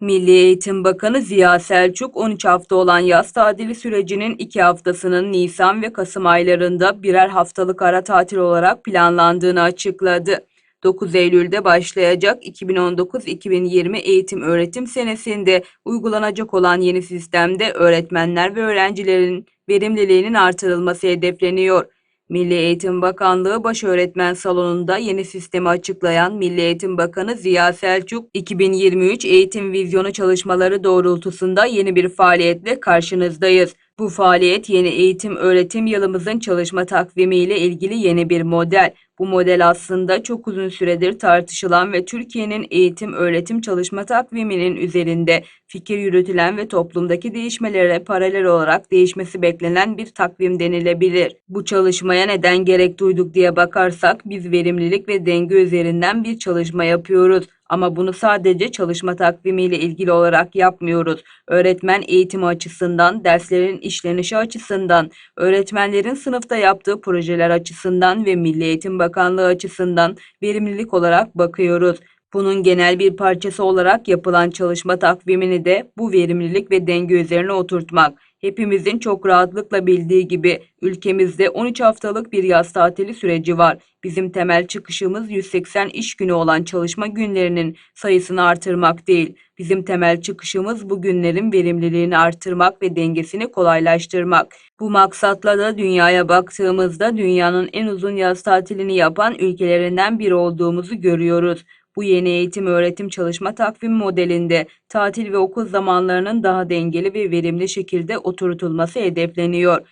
Milli Eğitim Bakanı Ziya Selçuk 13 hafta olan yaz tatili sürecinin 2 haftasının Nisan ve Kasım aylarında birer haftalık ara tatil olarak planlandığını açıkladı. 9 Eylül'de başlayacak 2019-2020 eğitim öğretim senesinde uygulanacak olan yeni sistemde öğretmenler ve öğrencilerin verimliliğinin artırılması hedefleniyor. Milli Eğitim Bakanlığı Baş Öğretmen Salonu'nda yeni sistemi açıklayan Milli Eğitim Bakanı Ziya Selçuk, 2023 eğitim vizyonu çalışmaları doğrultusunda yeni bir faaliyetle karşınızdayız. Bu faaliyet yeni eğitim öğretim yılımızın çalışma takvimi ile ilgili yeni bir model. Bu model aslında çok uzun süredir tartışılan ve Türkiye'nin eğitim öğretim çalışma takviminin üzerinde fikir yürütülen ve toplumdaki değişmelere paralel olarak değişmesi beklenen bir takvim denilebilir. Bu çalışmaya neden gerek duyduk diye bakarsak biz verimlilik ve denge üzerinden bir çalışma yapıyoruz. Ama bunu sadece çalışma takvimiyle ilgili olarak yapmıyoruz. Öğretmen eğitimi açısından, derslerin işlenişi açısından, öğretmenlerin sınıfta yaptığı projeler açısından ve Milli Eğitim Bakanlığı açısından verimlilik olarak bakıyoruz. Bunun genel bir parçası olarak yapılan çalışma takvimini de bu verimlilik ve denge üzerine oturtmak. Hepimizin çok rahatlıkla bildiği gibi ülkemizde 13 haftalık bir yaz tatili süreci var. Bizim temel çıkışımız 180 iş günü olan çalışma günlerinin sayısını artırmak değil. Bizim temel çıkışımız bu günlerin verimliliğini artırmak ve dengesini kolaylaştırmak. Bu maksatla da dünyaya baktığımızda dünyanın en uzun yaz tatilini yapan ülkelerinden biri olduğumuzu görüyoruz. Bu yeni eğitim öğretim çalışma takvim modelinde tatil ve okul zamanlarının daha dengeli ve verimli şekilde oturtulması hedefleniyor.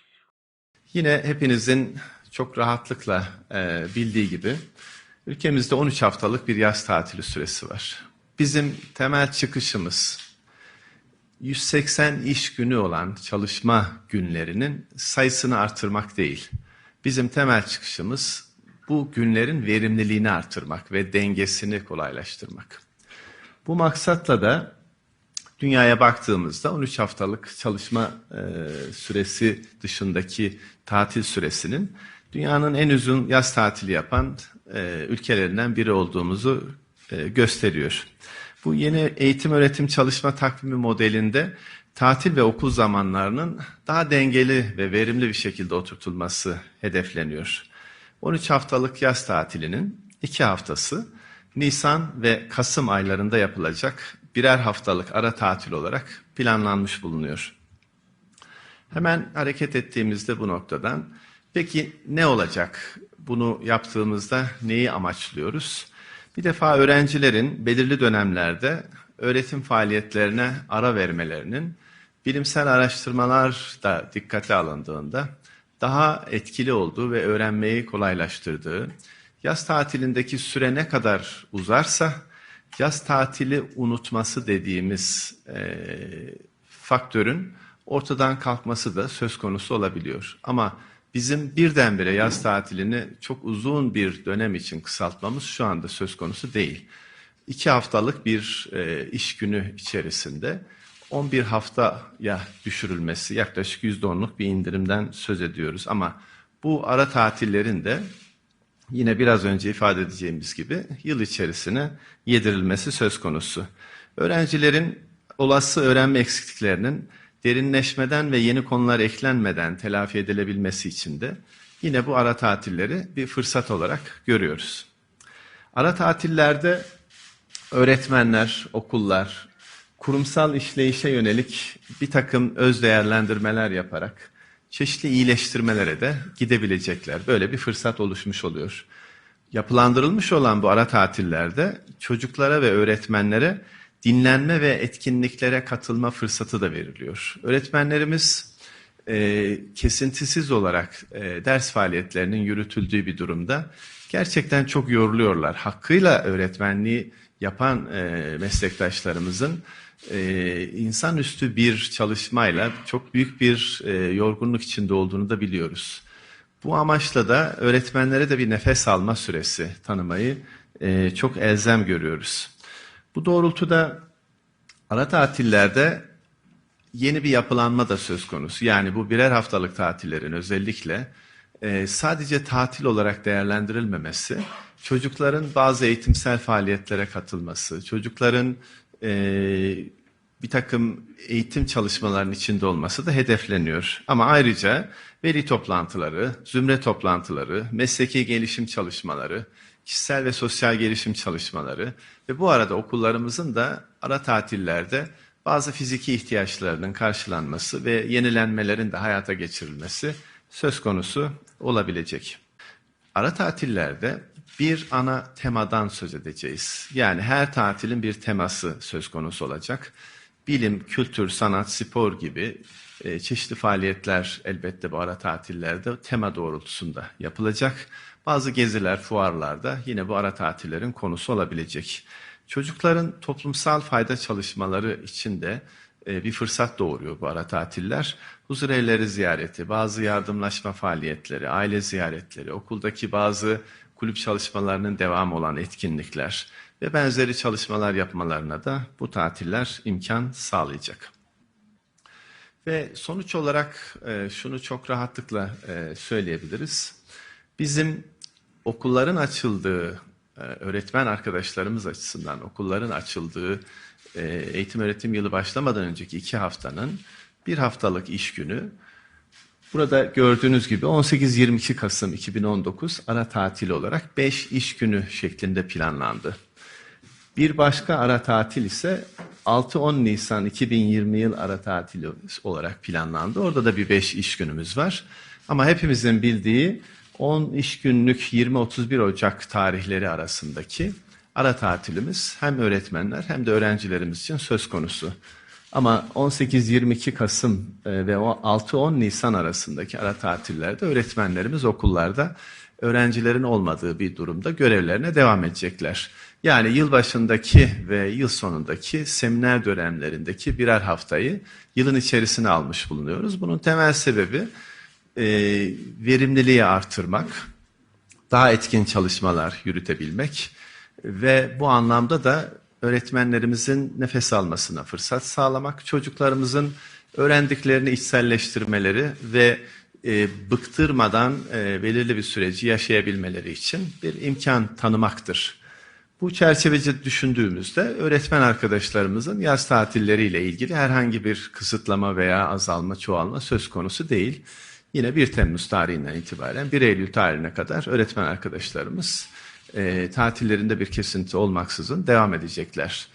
Yine hepinizin çok rahatlıkla e, bildiği gibi ülkemizde 13 haftalık bir yaz tatili süresi var. Bizim temel çıkışımız 180 iş günü olan çalışma günlerinin sayısını artırmak değil. Bizim temel çıkışımız bu günlerin verimliliğini artırmak ve dengesini kolaylaştırmak. Bu maksatla da dünyaya baktığımızda 13 haftalık çalışma e, süresi dışındaki tatil süresinin dünyanın en uzun yaz tatili yapan e, ülkelerinden biri olduğumuzu e, gösteriyor. Bu yeni eğitim öğretim çalışma takvimi modelinde tatil ve okul zamanlarının daha dengeli ve verimli bir şekilde oturtulması hedefleniyor. 13 haftalık yaz tatilinin 2 haftası Nisan ve Kasım aylarında yapılacak birer haftalık ara tatil olarak planlanmış bulunuyor. Hemen hareket ettiğimizde bu noktadan peki ne olacak? Bunu yaptığımızda neyi amaçlıyoruz? Bir defa öğrencilerin belirli dönemlerde öğretim faaliyetlerine ara vermelerinin bilimsel araştırmalar da dikkate alındığında daha etkili olduğu ve öğrenmeyi kolaylaştırdığı, yaz tatilindeki süre ne kadar uzarsa yaz tatili unutması dediğimiz e, faktörün ortadan kalkması da söz konusu olabiliyor. Ama bizim birdenbire yaz tatilini çok uzun bir dönem için kısaltmamız şu anda söz konusu değil. İki haftalık bir e, iş günü içerisinde 11 haftaya düşürülmesi yaklaşık %10'luk bir indirimden söz ediyoruz. Ama bu ara tatillerin de yine biraz önce ifade edeceğimiz gibi yıl içerisine yedirilmesi söz konusu. Öğrencilerin olası öğrenme eksikliklerinin derinleşmeden ve yeni konular eklenmeden telafi edilebilmesi için de yine bu ara tatilleri bir fırsat olarak görüyoruz. Ara tatillerde öğretmenler, okullar, kurumsal işleyişe yönelik bir takım öz değerlendirmeler yaparak çeşitli iyileştirmelere de gidebilecekler. Böyle bir fırsat oluşmuş oluyor. Yapılandırılmış olan bu ara tatillerde çocuklara ve öğretmenlere dinlenme ve etkinliklere katılma fırsatı da veriliyor. Öğretmenlerimiz e, kesintisiz olarak e, ders faaliyetlerinin yürütüldüğü bir durumda gerçekten çok yoruluyorlar. Hakkıyla öğretmenliği yapan e, meslektaşlarımızın e, insanüstü bir çalışmayla çok büyük bir e, yorgunluk içinde olduğunu da biliyoruz. Bu amaçla da öğretmenlere de bir nefes alma süresi tanımayı e, çok elzem görüyoruz. Bu doğrultuda ara tatillerde yeni bir yapılanma da söz konusu. Yani bu birer haftalık tatillerin özellikle e, sadece tatil olarak değerlendirilmemesi, çocukların bazı eğitimsel faaliyetlere katılması, çocukların e, bir takım eğitim çalışmalarının içinde olması da hedefleniyor. Ama ayrıca veli toplantıları, zümre toplantıları, mesleki gelişim çalışmaları, kişisel ve sosyal gelişim çalışmaları ve bu arada okullarımızın da ara tatillerde bazı fiziki ihtiyaçlarının karşılanması ve yenilenmelerin de hayata geçirilmesi söz konusu olabilecek. Ara tatillerde bir ana temadan söz edeceğiz. Yani her tatilin bir teması söz konusu olacak. Bilim, kültür, sanat, spor gibi e, çeşitli faaliyetler elbette bu ara tatillerde tema doğrultusunda yapılacak. Bazı geziler, fuarlarda yine bu ara tatillerin konusu olabilecek. Çocukların toplumsal fayda çalışmaları için de bir fırsat doğuruyor bu ara tatiller. Huzur evleri ziyareti, bazı yardımlaşma faaliyetleri, aile ziyaretleri, okuldaki bazı kulüp çalışmalarının devam olan etkinlikler ve benzeri çalışmalar yapmalarına da bu tatiller imkan sağlayacak. Ve sonuç olarak e, şunu çok rahatlıkla e, söyleyebiliriz. Bizim okulların açıldığı, e, öğretmen arkadaşlarımız açısından okulların açıldığı e, eğitim öğretim yılı başlamadan önceki iki haftanın bir haftalık iş günü Burada gördüğünüz gibi 18-22 Kasım 2019 ara tatil olarak 5 iş günü şeklinde planlandı. Bir başka ara tatil ise 6-10 Nisan 2020 yıl ara tatili olarak planlandı. Orada da bir 5 iş günümüz var. Ama hepimizin bildiği 10 iş günlük 20-31 Ocak tarihleri arasındaki ara tatilimiz hem öğretmenler hem de öğrencilerimiz için söz konusu. Ama 18-22 Kasım e, ve 6-10 Nisan arasındaki ara tatillerde öğretmenlerimiz okullarda öğrencilerin olmadığı bir durumda görevlerine devam edecekler. Yani yılbaşındaki ve yıl sonundaki seminer dönemlerindeki birer haftayı yılın içerisine almış bulunuyoruz. Bunun temel sebebi e, verimliliği artırmak, daha etkin çalışmalar yürütebilmek ve bu anlamda da öğretmenlerimizin nefes almasına fırsat sağlamak, çocuklarımızın öğrendiklerini içselleştirmeleri ve e, bıktırmadan e, belirli bir süreci yaşayabilmeleri için bir imkan tanımaktır. Bu çerçevece düşündüğümüzde öğretmen arkadaşlarımızın yaz tatilleriyle ilgili herhangi bir kısıtlama veya azalma, çoğalma söz konusu değil. Yine 1 Temmuz tarihinden itibaren 1 Eylül tarihine kadar öğretmen arkadaşlarımız e, tatillerinde bir kesinti olmaksızın devam edecekler.